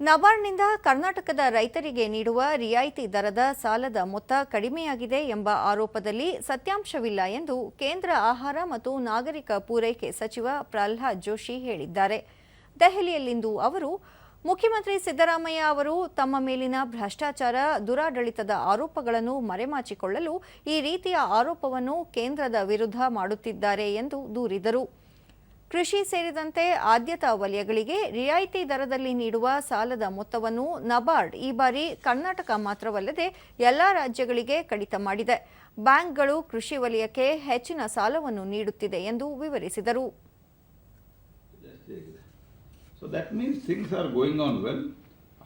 ನಬಾರ್ಡ್ನಿಂದ ಕರ್ನಾಟಕದ ರೈತರಿಗೆ ನೀಡುವ ರಿಯಾಯಿತಿ ದರದ ಸಾಲದ ಮೊತ್ತ ಕಡಿಮೆಯಾಗಿದೆ ಎಂಬ ಆರೋಪದಲ್ಲಿ ಸತ್ಯಾಂಶವಿಲ್ಲ ಎಂದು ಕೇಂದ್ರ ಆಹಾರ ಮತ್ತು ನಾಗರಿಕ ಪೂರೈಕೆ ಸಚಿವ ಪ್ರಹ್ಲಾದ್ ಜೋಶಿ ಹೇಳಿದ್ದಾರೆ. ದೆಹಲಿಯಲ್ಲಿಂದು ಅವರು ಮುಖ್ಯಮಂತ್ರಿ ಸಿದ್ದರಾಮಯ್ಯ ಅವರು ತಮ್ಮ ಮೇಲಿನ ಭ್ರಷ್ಟಾಚಾರ, ದುರಾಡಳಿತದ ಆರೋಪಗಳನ್ನು ಮರೆಮಾಚಿಕೊಳ್ಳಲು ಈ ರೀತಿಯ ಆರೋಪವನ್ನು ಕೇಂದ್ರದ ವಿರುದ್ಧ ಮಾಡುತ್ತಿದ್ದಾರೆ ಎಂದು ದೂರಿದರು. ಕೃಷಿ ಸೇರಿದಂತೆ ಆದ್ಯತಾ ವಲಯಗಳಿಗೆ ರಿಯಾಯಿತಿ ದರದಲ್ಲಿ ನೀಡುವ ಸಾಲದ ಮೊತ್ತವನ್ನು ನಬಾರ್ಡ್ ಈ ಬಾರಿ ಕರ್ನಾಟಕ ಮಾತ್ರವಲ್ಲದೆ ಎಲ್ಲ ರಾಜ್ಯಗಳಿಗೆ ಕಡಿತ ಮಾಡಿದೆ. ಬ್ಯಾಂಕ್ಗಳು ಕೃಷಿ ವಲಯಕ್ಕೆ ಹೆಚ್ಚಿನ ಸಾಲವನ್ನು ನೀಡುತ್ತಿದೆ ಎಂದು ವಿವರಿಸಿದರು.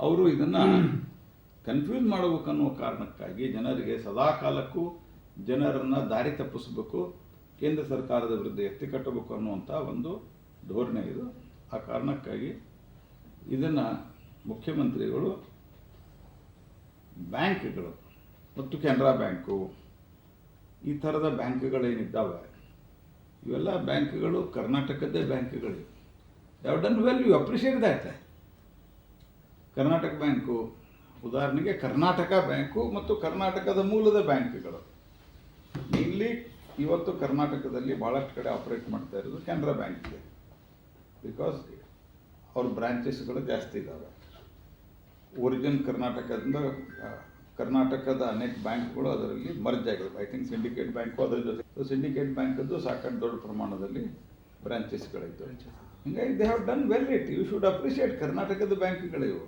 ಅವರು ಇದನ್ನು ಕನ್ಫ್ಯೂಸ್ ಮಾಡಬೇಕನ್ನೋ ಕಾರಣಕ್ಕಾಗಿ ಜನರಿಗೆ ಸದಾ ಕಾಲಕ್ಕೂ ಜನರನ್ನು ದಾರಿ ತಪ್ಪಿಸಬೇಕು. ಕೇಂದ್ರ ಸರ್ಕಾರದ ವಿರುದ್ಧ ಎತ್ತಿ ಕಟ್ಟಬೇಕು ಅನ್ನುವಂಥ ಒಂದು ಧೋರಣೆ ಇದು. ಆ ಕಾರಣಕ್ಕಾಗಿ ಇದನ್ನು ಮುಖ್ಯಮಂತ್ರಿಗಳು, ಬ್ಯಾಂಕ್ಗಳು ಮತ್ತು ಕೆನರಾ ಬ್ಯಾಂಕು, ಈ ಥರದ ಬ್ಯಾಂಕ್ಗಳೇನಿದ್ದಾವೆ, ಇವೆಲ್ಲ ಬ್ಯಾಂಕ್ಗಳು ಕರ್ನಾಟಕದ್ದೇ ಬ್ಯಾಂಕ್ಗಳು. ಯಾವ done well you appreciate Karnataka bank, ಉದಾಹರಣೆಗೆ ಕರ್ನಾಟಕ ಬ್ಯಾಂಕು ಮತ್ತು ಕರ್ನಾಟಕದ ಮೂಲದ ಬ್ಯಾಂಕ್ಗಳು. ಇಲ್ಲಿ ಇವತ್ತು ಕರ್ನಾಟಕದಲ್ಲಿ ಭಾಳಷ್ಟು ಕಡೆ ಆಪರೇಟ್ ಮಾಡ್ತಾ ಇರೋದು ಕೆನರಾ ಬ್ಯಾಂಕ್ ಇದೆ. ಬಿಕಾಸ್ ಅವ್ರ ಬ್ರಾಂಚಸ್ಗಳು ಜಾಸ್ತಿ ಇದ್ದಾವೆ ಒರಿಜಿನ್ ಕರ್ನಾಟಕದಿಂದ ಕರ್ನಾಟಕದ ಅನೇಕ ಬ್ಯಾಂಕ್ಗಳು ಅದರಲ್ಲಿ ಮರ್ಜ್ ಆಗಿದೆ ಐ ಥಿಂಕ್ ಸಿಂಡಿಕೇಟ್ ಬ್ಯಾಂಕು ಅದರ ಜೊತೆ. ಸಿಂಡಿಕೇಟ್ ಬ್ಯಾಂಕದ್ದು ಸಾಕಷ್ಟು ದೊಡ್ಡ ಪ್ರಮಾಣದಲ್ಲಿ ಬ್ರಾಂಚಸ್ಗಳಿತ್ತು ಹಿಂಗಾಗಿ they have done well it you should appreciate ಕರ್ನಾಟಕದ ಬ್ಯಾಂಕ್ಗಳಿವು